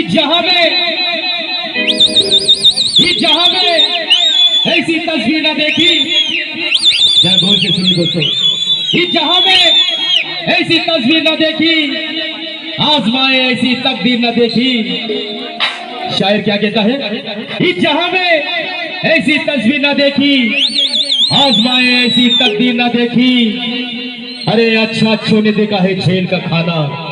जहाँ में जहाँ में ऐसी तस्वीर न देखी। जरा गौर से सुनिए दोस्तों। जहाँ में ऐसी तस्वीर न देखी। आजमाए ऐसी तकदीर न देखी। शायर क्या कहता है? जहाँ में ऐसी तस्वीर न देखी। आजमाए ऐसी तकदीर न देखी। अरे अच्छा अच्छों ने देखा है जेल का खाना।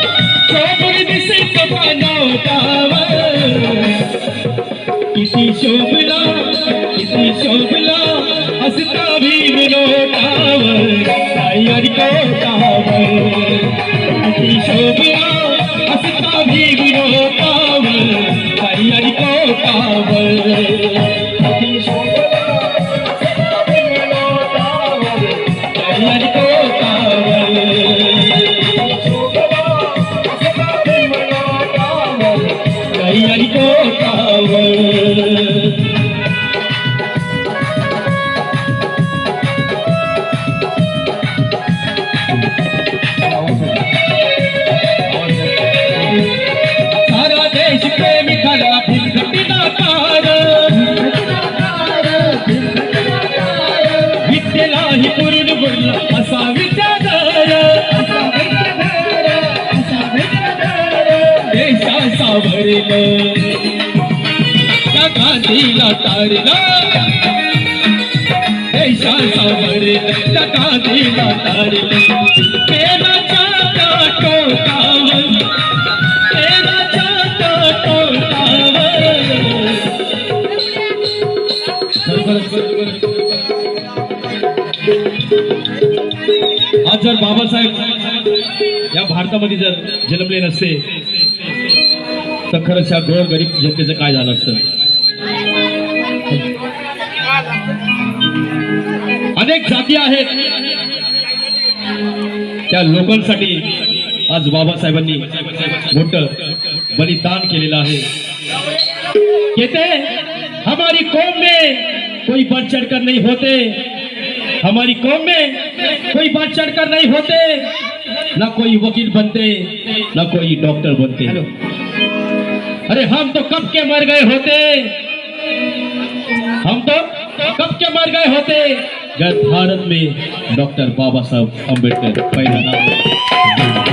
त्या गांधीला तारला देशा सावरलं त्या गांधीला तारलं प्रेमाच्या टोकावर आज जर बाबासाहेब या भारतामध्ये जर जन्मले नसते तर खरंच या गोर गरीब जनतेचं काय झालं असतं? अनेक जाती आहेत. त्या लोकांसाठी आज बाबासाहेबांनी मोठ बलिदान केलेलं आहे. कहते हमारी कौम में कोई बढ़ चढ़कर नहीं होते. हमारी कौम में कोई बढ़ चढ़कर नहीं होते. ना कोई वकील बनते ना कोई डॉक्टर बनते. अरे हम तो कब के मर गए होते? हम तो कब के मर गए होते? अगर भारत में डॉक्टर बाबा साहब अम्बेडकर पहला नाम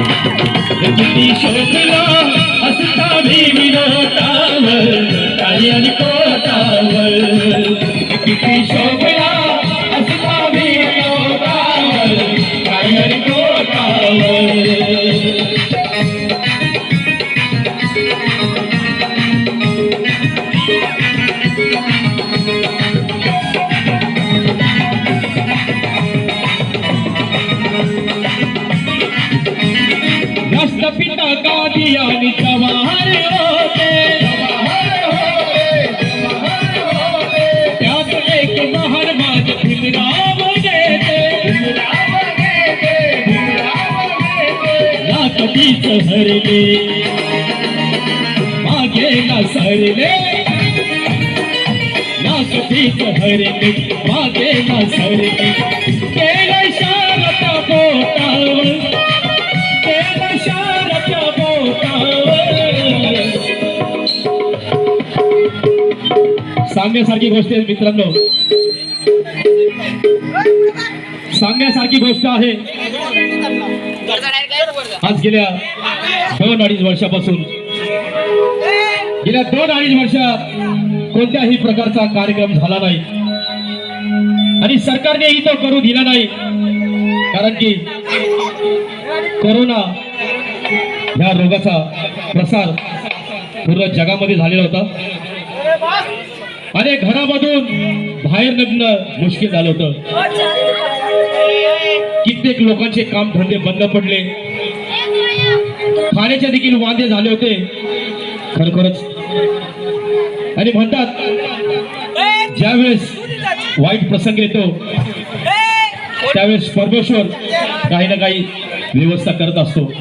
ना सहरले मागे ना सरले ना सहरले मागे ना सरले केलं शारदा बोटावर. बोटावर. सांगण्यासारखी गोष्ट आहे मित्रांनो. सांगण्यासारखी गोष्ट आहे. आज गेल्या दोन अडीच वर्षापासून गेल्या दोन अडीच वर्षात कोणत्याही प्रकारचा कार्यक्रम झाला नाही. आणि सरकारनेही तो करू दिला नाही. कारण की कोरोना ह्या रोगाचा प्रसार पूर्ण जगामध्ये झालेला होता. आणि घरामधून बाहेर निघणं मुश्किल झालं होतं. कित्येक लोकांचे काम धंदे बंद पडले. खाण्याचे देखील वांदे झाले होते. खरोखरच. आणि म्हणतात ज्यावेळेस वाईट प्रसंग येतो त्यावेळेस परमेश्वर काही ना काही व्यवस्था करत असतो.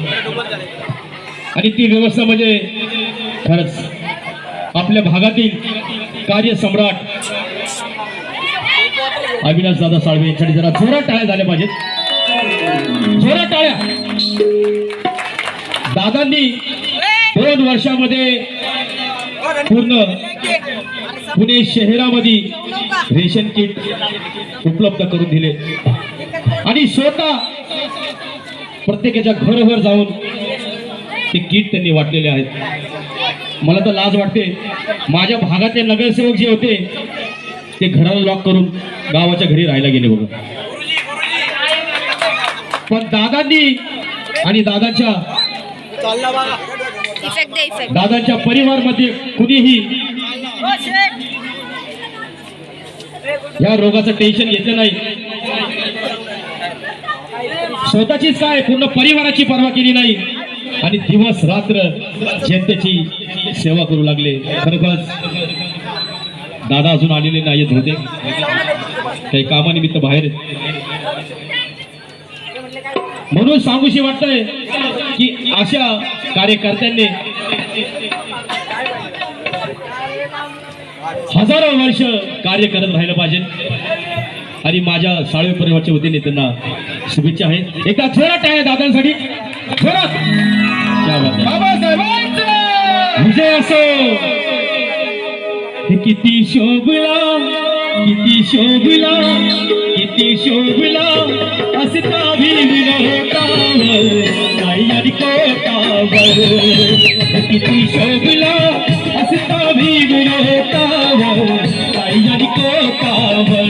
आणि ती व्यवस्था म्हणजे खरंच आपल्या भागातील कार्य सम्राट अविनाश दादा साळवे यांच्यासाठी जरा जोरात टाळ्या झाल्या पाहिजेत. जोरात टाळ्या. दादांनी दोन वर्षामध्ये पूर्ण पुणे शहरामध्ये रेशन किट उपलब्ध करून दिले. आणि स्वतः प्रत्येकाच्या घरोघर जाऊन ते किट त्यांनी वाटलेले आहेत. मला तर लाज वाटते. माझ्या भागातले नगरसेवक जे होते ते घराला लॉक करून गावाच्या घरी राहायला गेले बघा. पण दादांनी आणि दादाच्या इफेक्ट दे इफेक्ट. दादाच्या परिवारमध्ये कुणीही या रोगाचं टेन्शन घेतलं नाही. स्वतःचीच काय पूर्ण परिवाराची पर्वा केली नाही. आणि दिवस रात्र जनतेची सेवा करू लागले. खरोखरच दादा अजून आलेले नाहीत होते काही कामानिमित्त बाहेर आहेत. म्हणून सांगूशी वाटतंय की अशा कार्यकर्त्यांनी हजारो वर्ष कार्य करत राहिलं पाहिजे. आणि माझ्या साळवे परिवारच्या वतीने त्यांना शुभेच्छा आहेत. एका जोरात आहे दादांसाठी. विजय असो. किती शोभला. किती शोभला किती शोभला असता भी विनोतावर नाही आणि कोटावर हे किती शोभला असता भी विनोतावर नाही आणि कोटावर